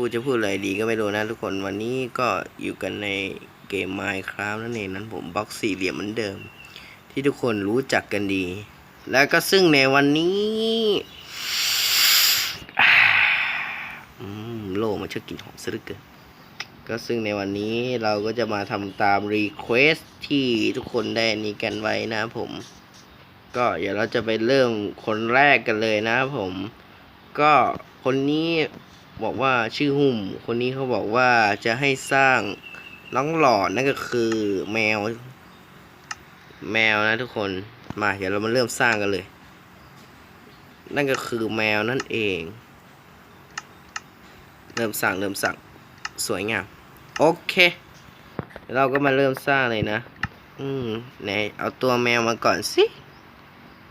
พูดจะพูดอะไรดีก็ไม่รู้นะทุกคนวันนี้ก็อยู่กันในเกม Minecraft นั่นเองนั้นผมบล็อกสี่เหลี่ยมเหมือนเดิม ที่ทุกคนรู้จักกันดี แล้วก็ซึ่งในวันนี้โลมันช่างกลิ่นหอมซะเหลือเกินก็ซึ่งในวันนี้เราก็จะมาทำตามรีเควสที่ทุกคนได้นี้กันไว้นะครับผม ก็เดี๋ยวเราจะไปเริ่มคนแรกกันเลยนะครับผม ก็คนนี้ บอกว่าชื่อหุ่ม คนนี้เขาบอกว่าจะให้สร้างน้องหลอดนั่นก็คือแมว แมวนะทุกคนมาเดี๋ยวเรามาเริ่มสร้างกันเลย นั่นก็คือแมวนั่นเอง เริ่มสั่งเริ่มสั่งสวยงามโอเค เราก็มาเริ่มสร้างเลยนะ อืมไหนเอาตัวแมวมาก่อนสิ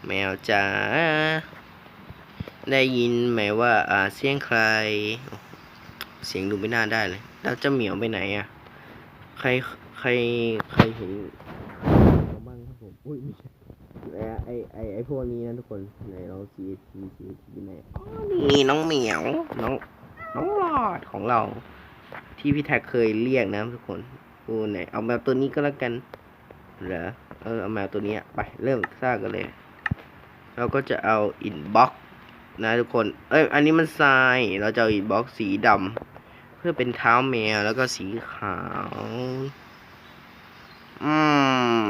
แมวจ๋า ได้ยินไหมว่าอ่าเสียงใครโอ้เสียงดูไม่น่าได้เลย แล้วเจะเหมียวไปไหนอะ ใครใครใครเห็นเขาบ้างครับผม อุ้ยไม่ใช่ไอไอไอไอพวกนี้นะทุกคนไหนลอง C T C T ไหนอ๋อนี่น้องเหมียว น้องน้องหลอดของเรา ที่พี่แท็กเคยเรียกนะทุกคนดูไหนเอาแมวตัวนี้ก็แล้วกันเหรอเออเอาแมวตัวนี้อะไปเริ่มสร้างกันเลย เราก็จะเอาอินบ็อก นะทุกคน เอ้ย อันนี้มันทราย เราจะเอาอินบ็อกสีดำเพื่อเป็นเท้าแมวแล้วก็สีขาว อืม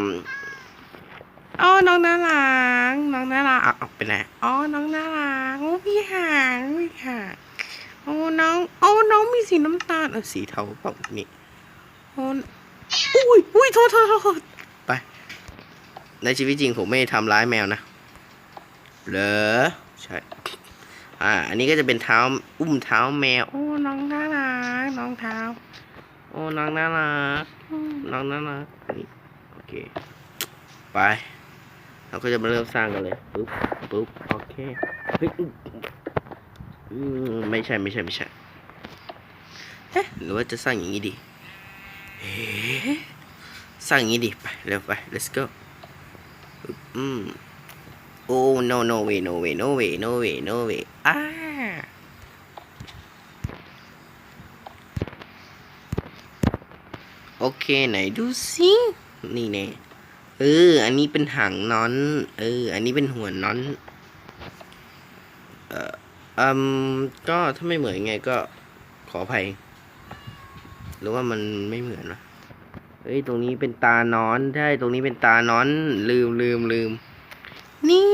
อ๋อน้องน่ารัก น้องน่ารักอะเอาไปไหนอ๋อ น้องน่ารักโอ้พี่หางพี่หางโอ้ น้อง โอ้ น้องมีสีน้ำตาล เออ สีเทาเปล่านี่โอ้อุ้ยอุ้ยโทษโทษโทษไป ในชีวิตจริงผมไม่ทำร้ายแมวนะ เหรอ ใช่ อ่า อันนี้ก็จะเป็นเท้าอุ้มเท้าแมว โอ้น้องน่ารักน้องเท้า โอ้น้องน่ารักอืมน้องน่ารักนี่โอเค ไปเราก็จะมาเริ่มสร้างกันเลยปุ๊บปุ๊บโอเคเฮ้ยอุ๊ยอืมไม่ใช่ไม่ใช่ไม่ใช่เอ๊ะหรือว่าจะสร้างอย่างนี้ดีเอ๊ะสร้างอย่างนี้ดีไปเร็วไป let's go ปึ๊บอืม โอ้ no no way no way no way no way no way อ่าโอเค ไหนดูสินี่แน่เออ อันนี้เป็นหางนอน เออ อันนี้เป็นหัวนอน เอ่ออืมก็ถ้าไม่เหมือนไงก็ขออภัย หรือว่ามันไม่เหมือนวะเฮ้ย ตรงนี้เป็นตานอน ใช่ ตรงนี้เป็นตานอน ลืมลืมลืม นี่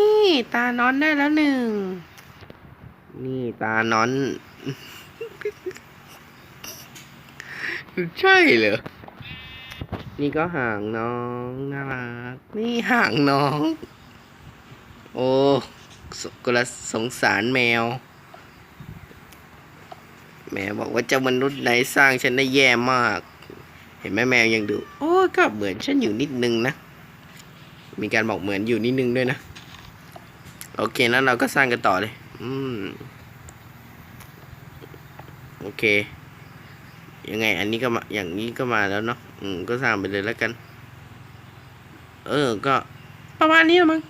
ตานอนได้แล้วหนึ่ง นี่ตานอน ใช่เหรอ นี่ก็หางน้องน่ารัก นี่หางน้อง โอ้สกระสงสารแมว แมวบอกว่าเจ้ามนุษย์ไหนสร้างฉันได้แย่มาก เห็นไหมแมวยังดู โอ้ก็เหมือนฉันอยู่นิดนึงนะมีการบอกเหมือนอยู่นิดนึงด้วยนะ โอเคนั้นเราก็สร้างกันต่อเลย อืม โอเค ยังไง อันนี้ก็มา อย่างนี้ก็มาแล้วเนาะ อืม ก็สร้างไปเลยแล้วกัน เออ ก็ประมาณนี้มั้ง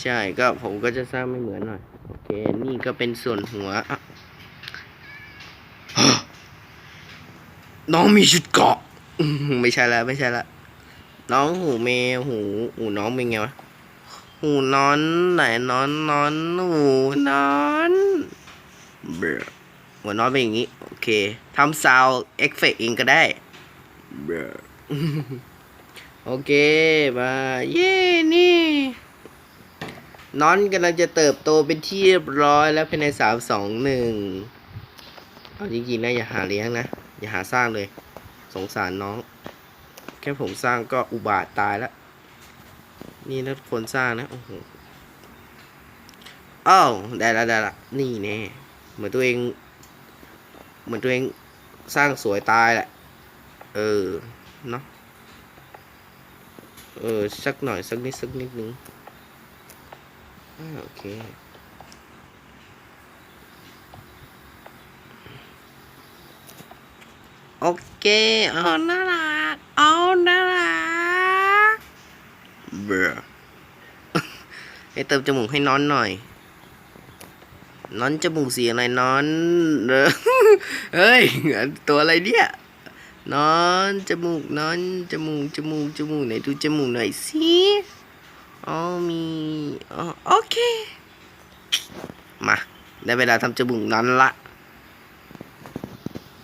ใช่ ก็ผมก็จะสร้างไม่เหมือนหน่อย โอเค นี่ก็เป็นส่วนหัวอะน้องมีชุดเกาะ ไม่ใช่ละ ไม่ใช่ละ น้องหูแมวหู หูน้องเป็นไงวะ หูนอนไหนนอนนอนหูนอนเบรอหัวนอนเป็นอย่างนี้ โอเคทำซาวเอฟเฟกเองก็ได้เบรอโอเค มา เย้นี่นอนกำลังจะเติบโตเป็นที่เรียบร้อยแล้วภายในสามสองหนึ่งเอาจริงๆนะอย่าหาเลี้ยงนะ อย่าหาสร้างเลย สงสารน้อง แค่ผมสร้างก็อุบาทตายแล้ว นี่ถ้าคนสร้างนะ โอ้โหอ้าวได้ละได้ละนี่แน่เหมือนตัวเอง เหมือนตัวเองสร้างสวยตายแหละ เออ เนาะเออ สักหน่อย สักนิด สักนิดนึงอ่าโอเคโอเคอ๋อน่ารักอ๋อน่ารัก เบรอให้เติมจมูกให้น้อนหน่อยนอนจมูกสีอะไรนอนเฮ้ยตัวอะไรเนี่ยนอนจมูกนอนจมูกจมูกจมูกไหนดูจมูกหน่อยสิอ๋อมีอ๋อโอเค มา ได้เวลาทำจมูกนอนละ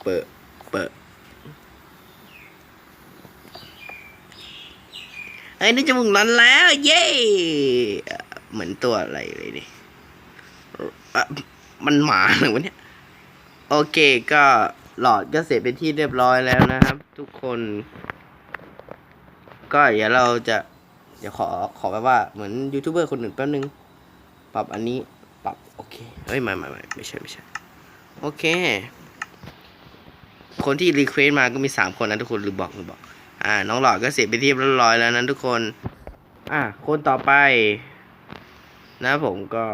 เปิด ไอ้ยนี่จมูกนอนแล้ว เย้เหมือนตัวอะไรเลยดิอ่มันหมาหรือวะเนี่ย โอเคก็หลอดก็เสร็จเป็นที่เรียบร้อยแล้วนะครับ ทุกคน ก็เดี๋ยวเราจะ เดี๋ยวขอขอแบบว่าเหมือนยูทูบเบอร์คนหนึ่งแป๊บนึง ปรับอันนี้ปรับโอเคเฮ้ยไม่ไม่ไม่ไม่ใช่ไม่ใช่โอเค คนที่รีเควสมาก็มีสามคนนะทุกคนลืมบอกลืมบอก อ่า น้องหลอดก็เสร็จเป็นที่เรียบร้อยแล้วนะทุกคน อะคนต่อไป นะผมก็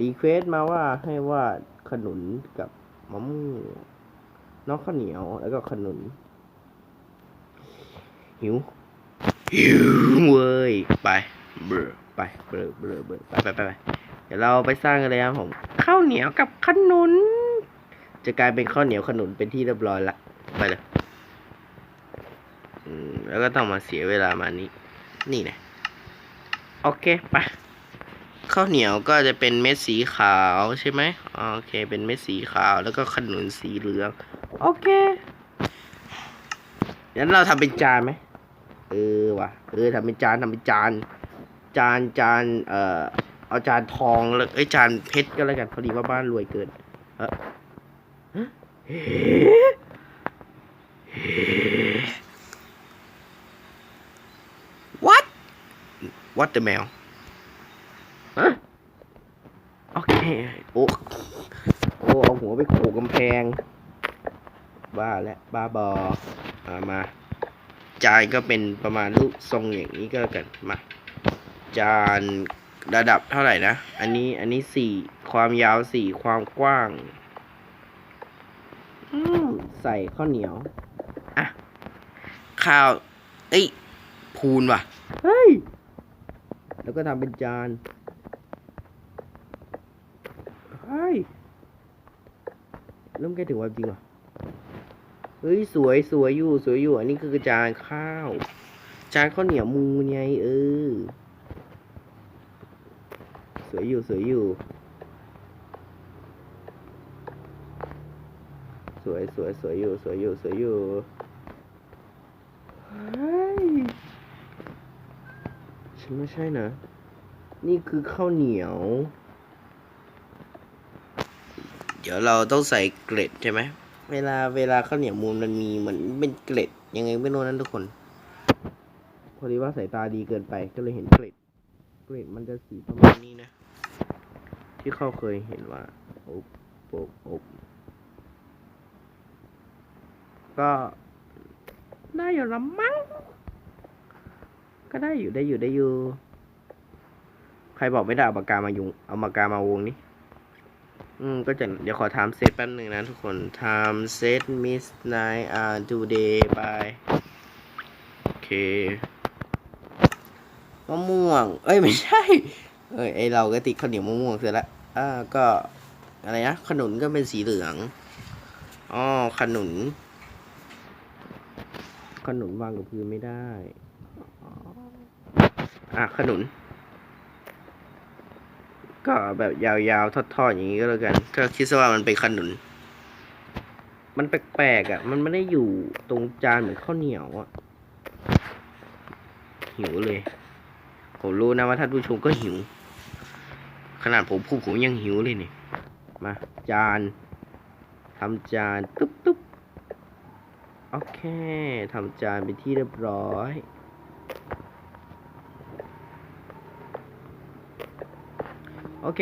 รีเควสมาว่าให้วาดขนุนกับมะม่วงน้องข้าวเหนียวแล้วก็ขนุน หิว หิวเว้ย ไป เบลอไป เบลอเบลอเบลอไปไปไปไปเดี๋ยวเราไปสร้างกันเลยครับผม ข้าวเหนียวกับขนุน จะกลายเป็นข้าวเหนียวขนุนเป็นที่เรียบร้อยละ ไปเลยอืม แล้วก็ต้องมาเสียเวลามานี้ นี่นะโอเคไปข้าวเหนียวก็จะเป็นเม็ดสีขาวใช่ไหมโอเค เป็นเม็ดสีขาวแล้วก็ขนุนสีเหลือง โอเคงั้นเราทำเป็นจานไหมเออว่ะ เออทำเป็นจานทำเป็นจาน จานจานเอ่อเอาจานทองแล้วเอ้ยจานเพชรก็แล้วกันพอดีว่าบ้านรวยเกินเออฮะเฮ้เฮ้ what what the แมวฮะโอเค โอ้โอ้เอาหัวไปโขกกำแพง บ้าและบ้าบออามา จานก็เป็นประมาณรูปทรงอย่างนี้ก็แล้วกันมา จานระดับเท่าไหร่นะ อันนี้อันนี้สี่ความยาวสี่ความกว้างอืมใส่ข้าวเหนียว อะ ข้าว เอ้ย พูนว่ะ เฮ้ย แล้วก็ทำเป็นจานเฮ้ยเริ่มใกล้ถึงวันจริงเหรอเฮ้ยสวยสวยอยู่สวยอยู่อันนี้คือจานข้าว จานข้าวเหนียวมูไงเออ สวยอยู่สวยอยู่ สวยสวยสวยอยู่สวยอยู่สวยอยู่เฮ้ย ฉันไม่ใช่นะ นี่คือข้าวเหนียว เดี๋ยวเราต้องใส่เกล็ดใช่ไหม เวลาเวลาข้าวเหนียวมูลมันมีเหมือนเป็นเกล็ด ยังไงไม่รู้นั้นทุกคน พอดีว่าสายตาดีเกินไปก็เลยเห็นเกล็ด เกล็ดมันจะสีประมาณนี้นะ ที่เขาเคยเห็นว่าอบอบอบก็ได้อยู่ละมั้ง ก็ได้อยู่ได้อยู่ได้อยู่ ใครบอกไม่ได้เอาปากกามายุง เอาปากกามาวงนี้ อืม ก็จะเดี๋ยวขอทำเซตแป๊บหนึ่งนะทุกคนทำเซตมิสไนอ่า today by โอเคมะม่วง เอ้ยไม่ใช่ เอ้ยไอเราก็ติดข้าวเหนียวมะม่วงเสร็จแล้วอ่าก็อะไรนะ ขนุนก็เป็นสีเหลือง อ๋อ ขนุน ขนุนวางกับพื้นไม่ได้ อะขนุน ก็แบบยาวๆทอดๆอย่างนี้ก็แล้วกันก็คิดซะว่ามันเป็นขนุน มันแปลกๆอะ มันไม่ได้อยู่ตรงจานเหมือนข้าวเหนียวอะหิวเลย ผมรู้นะว่าท่านผู้ชมก็หิว ขนาดผมพูดผมยังหิวเลยนี่มา จานทำจาน ตุ๊บตุ๊บโอเคทำจานเป็นที่เรียบร้อย โอเค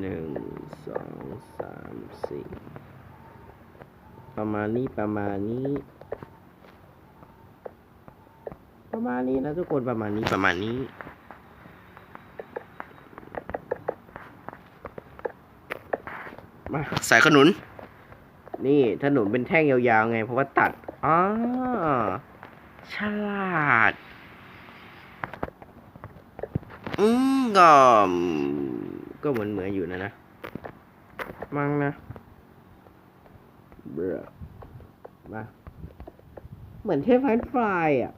หนึ่งสองสามสี่ประมาณนี้ประมาณนี้ ประมาณนี้นะทุกคนประมาณนี้ประมาณนี้มาใส่ขนุน นี่ถนนเป็นแท่งยาวๆไง เพราะว่าตัดอ๋อฉลาด อืมก็ก็เหมือนเหมือนอยู่นะนะ มั้งนะเบรอมาเหมือนเทพไฟฟรายอะ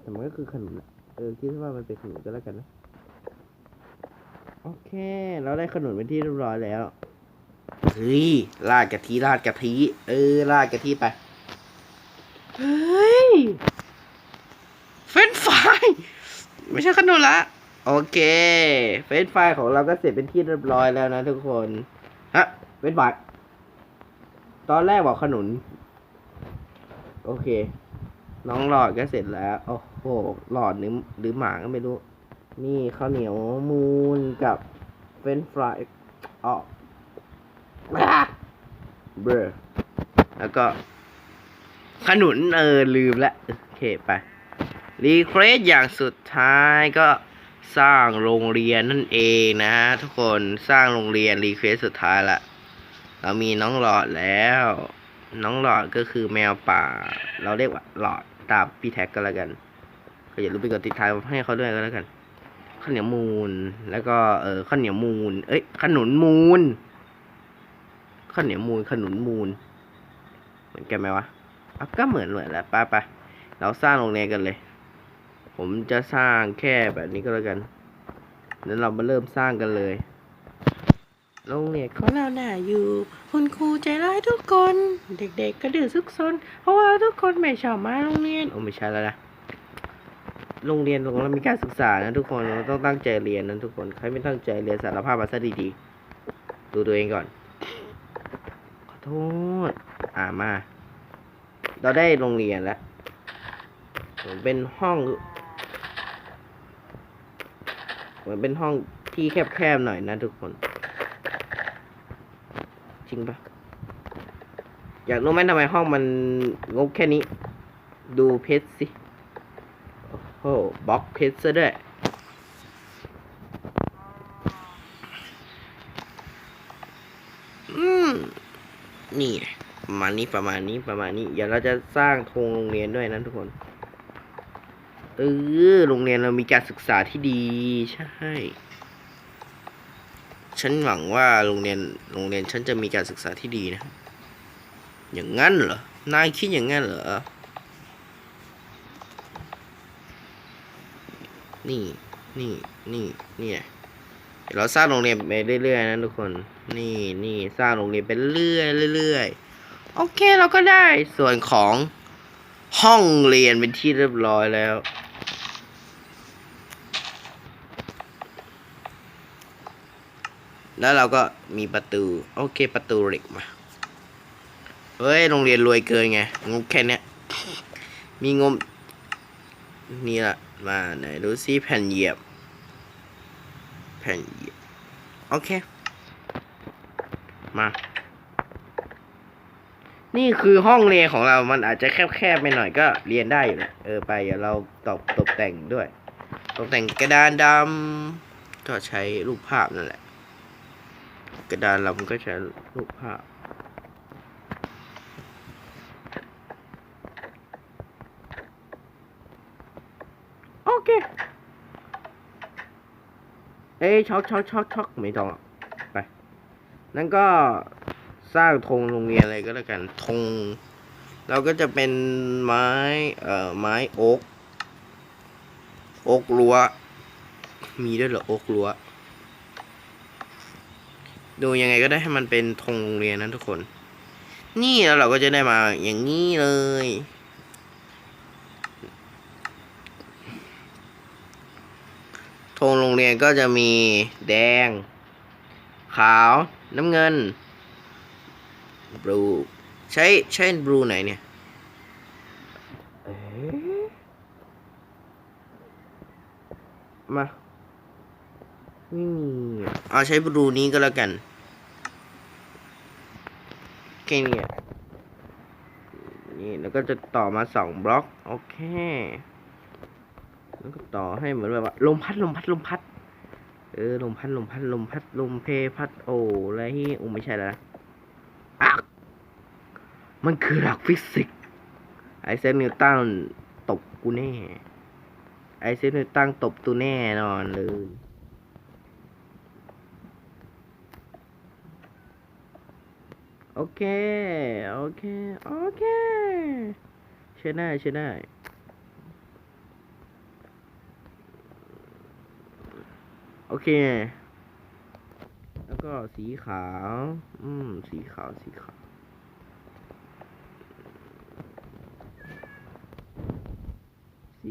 แต่มันก็คือขนมแหละเออคิดว่ามันเป็นขนมก็แล้วกันนะ โอเค เราได้ขนมเป็นที่เรียบร้อยแล้วเฮ้ยราดกะทิราดกะทิเออราดกะทิไปเฮ้ยเฟรนช์ฟราย ไม่ใช่ขนมละ โอเค เฟรนช์ฟรายของเราก็เสร็จเป็นที่เรียบร้อยแล้วนะทุกคน ฮะ เฟรนช์ฟรายตอนแรกบอกขนุน โอเค น้องหลอดก็เสร็จแล้ว โอ้โห หลอดหรือหรือหมาก็ไม่รู้ นี่ข้าวเหนียวมูนกับเฟรนฟรายอ๋อเบรอแล้วก็ ขนุนเออลืมล้วโอเคไป รีเควสอย่างสุดท้ายก็สร้างโรงเรียนนั่นเองนะทุกคนสร้างโรงเรียนรีเควสสุดท้ายละเรามีน้องหลอดแล้ว น้องหลอดก็คือแมวป่า เราเรียกว่าหลอดตามพี่แท็กก็แล้วกันก็อย่าลืมไปกดติดตามให้เขาด้วยก็แล้วกันข้าวเหนียวมูนแล้วก็เออข้าวเหนียวมูนเอ้ยขนุนมูนข้าวเหนียวมูนขนุนมูนเหมือนกันไหมวะอะก็เหมือนเหมือนแหละไปไปเราสร้างโรงเรียนกันเลย ผมจะสร้างแค่แบบนี้ก็แล้วกันแล้วเรามาเริ่มสร้างกันเลย โรงเรียนของเราหน่าอยู่ คุณครูใจร้ายทุกคน เด็กๆก็ดื้อซุกซน เพราะว่าทุกคนไม่ชอบมาโรงเรียน โอ้ไม่ใช่แล้วนะ โรงเรียนของเรามีการศึกษานะทุกคน เราต้องตั้งใจเรียนนะทุกคน ใครไม่ตั้งใจเรียนสารภาพมาซะดีๆ ดูตัวเองก่อน ขอโทษ อ่ามา เราได้โรงเรียนแล้วผมเป็นห้อง เหมือนเป็นห้องที่แคบๆหน่อยนะทุกคน จริงปะอยากรู้ไหมทำไมห้องมันงบแค่นี้ ดูเพชรสิ โอ้โหบล็อกเพชรซะด้วยอืมนี่ประมาณนี้ประมาณนี้ประมาณนี้ เดี๋ยวเราจะสร้างโครงโรงเรียนด้วยนะทุกคน เออโรงเรียนเรามีการศึกษาที่ดี ใช่ ฉันหวังว่าโรงเรียนโรงเรียนฉันจะมีการศึกษาที่ดีนะ อย่างงั้นเหรอนายคิดอย่างงั้นเหรอ นี่นี่นี่นี่เดี๋ยวเราสร้างโรงเรียนไปเรื่อยๆนะทุกคน นี่นี่สร้างโรงเรียนไปเรื่อยๆเรื่อยๆโอเคเราก็ได้ส่วนของห้องเรียนเป็นที่เรียบร้อยแล้ว แล้วเราก็มีประตู โอเคประตูเหล็กมา เฮ้ย โรงเรียนรวยเกินไง งบแค่นี้มีงบ นี่ละมาไหนดูซิแผ่นเหยียบ แผ่นเหยียบ โอเค มา นี่คือห้องเรียนของเรา มันอาจจะแคบๆไปหน่อยก็เรียนได้อยู่นะเออไปเดี๋ยวเราตกตกแต่งด้วย ตกแต่งกระดานดำก็ใช้รูปภาพนั่นแหละ กระดานเรามันก็ใช้รูปภาพโอเคเอ้ช็อกช็อกช็อกช็อกไม่ต้องไปนั่นก็สร้างธงโรงเรียนอะไรก็แล้วกันธงเราก็จะเป็นไม้เอ่อไม้โอ๊กโอ๊กรั้วมีด้วยเหรอโอ๊กรั้ว ดูยังไงก็ได้ให้มันเป็นธงโรงเรียนนะทุกคน นี่แล้วเราก็จะได้มาอย่างนี้เลย ธงโรงเรียนก็จะมีแดง ขาวน้ำเงินบลูใช้ใช้บลูไหนเนี่ยเอ๊ะมาไม่มีเอาใช้บลูนี้ก็แล้วกัน ค่นี้อะนี่แล้วก็จะต่อมาสองบล็อกโอเคแล้วก็ต่อให้เหมือนแบบว่าลมพัดลมพัดลมพัด เออลมพัดลมพัดลมพัดลมเพพัดโอ้อะไรที่โอ้ไม่ใช่แล้วนะอักมันคือหลักฟิสิกส์ไอเซนนิวตันตบกูแน่ไอเซนนิวตันตบตูแน่นอนเลย โอเค โอเค โอเคใช่ได้ใช่ได้ โอเค แล้วก็สีขาว อืม สีขาว สีขาว สี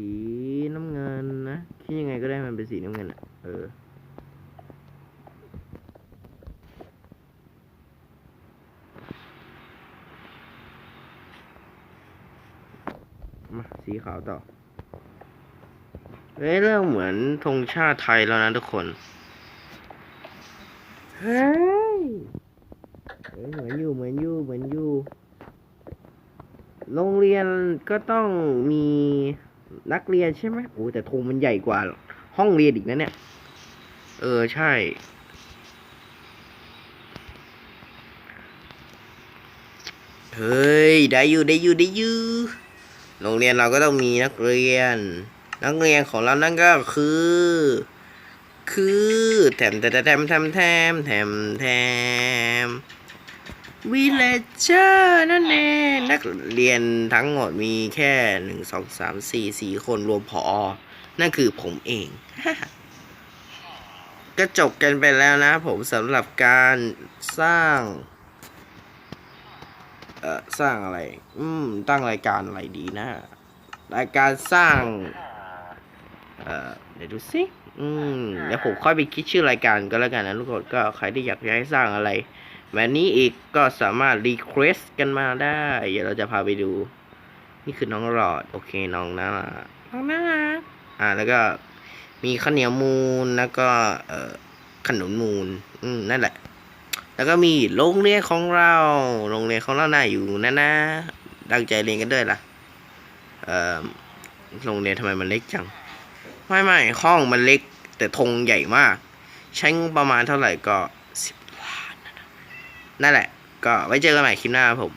น้ำเงินนะ คิดยังไงก็ได้มันเป็นสีน้ำเงินอะเออ สีขาวต่อเฮ้ยเริ่มเหมือนธงชาติไทยแล้วนะทุกคน เฮ้ยเหมือนอยู่เหมือนอยู่เหมือนอยู่ โรงเรียนก็ต้องมีนักเรียนใช่ไหมโอ้แต่ธงมันใหญ่กว่า ห้องเรียนอีกนะเนี่ย เออใช่เฮ้ย ได้อยู่ได้อยู่ได้อยู่ โรงเรียนเราก็ต้องมีนักเรียน นักเรียนของเรานั่นก็คือ คือแถมแถมแถมแถมแถมแถมแถมวิเลเจอร์นั่นเองนักเรียนทั้งหมดมีแค่หนึ่งสองสามสี่สี่คนรวมพอ นั่นคือผมเองก็จบกันไปแล้วนะผมสำหรับการสร้าง เอ่อสร้างอะไร อืม ตั้งรายการอะไรดีนะ รายการสร้าง เอ่อ เดี๋ยวดูสิ อืม เดี๋ยวผมค่อยไปคิดชื่อรายการก็แล้วกันนะทุกคน ก็ใครที่อยากจะให้สร้างอะไรแบบนี้อีกก็สามารถรีเควสกันมาได้ เดี๋ยวเราจะพาไปดู นี่คือน้องหลอด โอเค น้องน่ารักน้องน่ารักอ่า แล้วก็มีข้าวเหนียวมูนแล้วก็ เอ่อ ขนุนมูนอืม นั่นแหละ แล้วก็มีโรงเรียนของเรา โรงเรียนของเราหน้าอยู่นะนะตั้งใจเรียนกันด้วยล่ะ เอ่อ โรงเรียนทำไมมันเล็กจัง ไม่ไม่ห้องมันเล็ก แต่ธงใหญ่มาก ใช้งบประมาณเท่าไหร่ก็สิบล้านนั่นแหละ ก็ไว้เจอกันใหม่คลิปหน้าผม